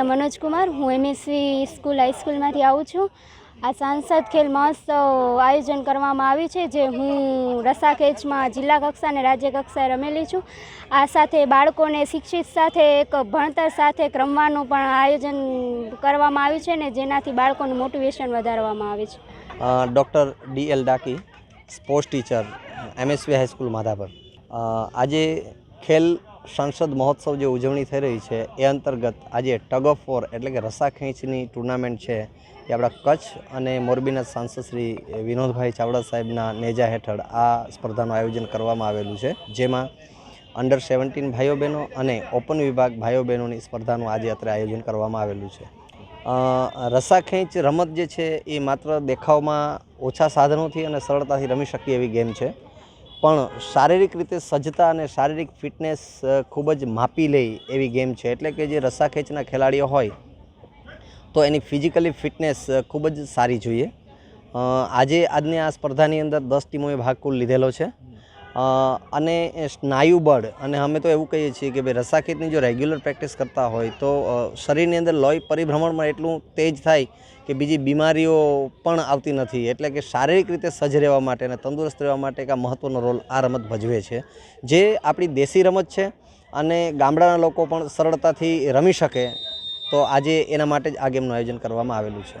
મનોજ કુમાર હું MSV school હાઈસ્કૂલમાંથી આવું છું. આ સાંસદ ખેલ મહોત્સવ આયોજન કરવામાં આવ્યું છે, જે હું રસાખેચમાં જિલ્લા કક્ષા અને રાજ્ય કક્ષાએ રમેલી છું. આ સાથે બાળકોને શિક્ષિત સાથે, એક ભણતર સાથે ક્રમવાનું રમવાનું પણ આયોજન કરવામાં આવ્યું છે ને જેનાથી બાળકોનું મોટિવેશન વધારવામાં આવે છે. Doctor D L Daki sports teacher MSV high school Madhapar. આજે ખેલ સંસદ મહોત્સવ જે ઉજવણી થઈ રહી છે, એ અંતર્ગત આજે ટગ ઓફ વોર એટલે કે રસાખેંચની ટુર્નામેન્ટ છે. એ આપણા કચ્છ અને મોરબીના સાંસદ શ્રી વિનોદભાઈ ચાવડા સાહેબના નેજા હેઠળ આ સ્પર્ધાનું આયોજન કરવામાં આવેલું છે. જેમાં અંડર સેવન્ટીન ભાઈઓ બહેનો અને ઓપન વિભાગ ભાઈઓ બહેનોની સ્પર્ધાનું આજે અત્રે આયોજન કરવામાં આવેલું છે. રસાખેંચ રમત જે છે, એ માત્ર દેખાવમાં ઓછા સાધનોથી અને સરળતાથી રમી શકીએ એવી ગેમ છે. પણ શારીરિક રીતે સજ્જતા અને શારીરિક ફિટનેસ ખૂબ જ માપી લે એવી ગેમ છે. એટલે કે જે રસાખેંચના ખેલાડીઓ હોય, તો એની ફિઝિકલી ફિટનેસ ખૂબ જ સારી જોઈએ. આજે, આજની આ સ્પર્ધાની અંદર દસ ટીમોએ ભાગ કુલ લીધેલો છે. અને એ સ્નાયુ બળ, અને અમે તો એવું કહીએ છીએ કે ભાઈ રસાખેતની જો રેગ્યુલર પ્રેક્ટિસ કરતા હોય તો શરીરની અંદર લોહી પરિભ્રમણમાં એટલું તેજ થાય કે બીજી બીમારીઓ પણ આવતી નથી. એટલે કે શારીરિક રીતે સજ્જ રહેવા માટે અને તંદુરસ્ત રહેવા માટે એક મહત્ત્વનો રોલ આ રમત ભજવે છે. જે આપણી દેશી રમત છે અને ગામડાના લોકો પણ સરળતાથી રમી શકે, તો આજે એના માટે જ આ ગેમનું આયોજન કરવામાં આવેલું છે.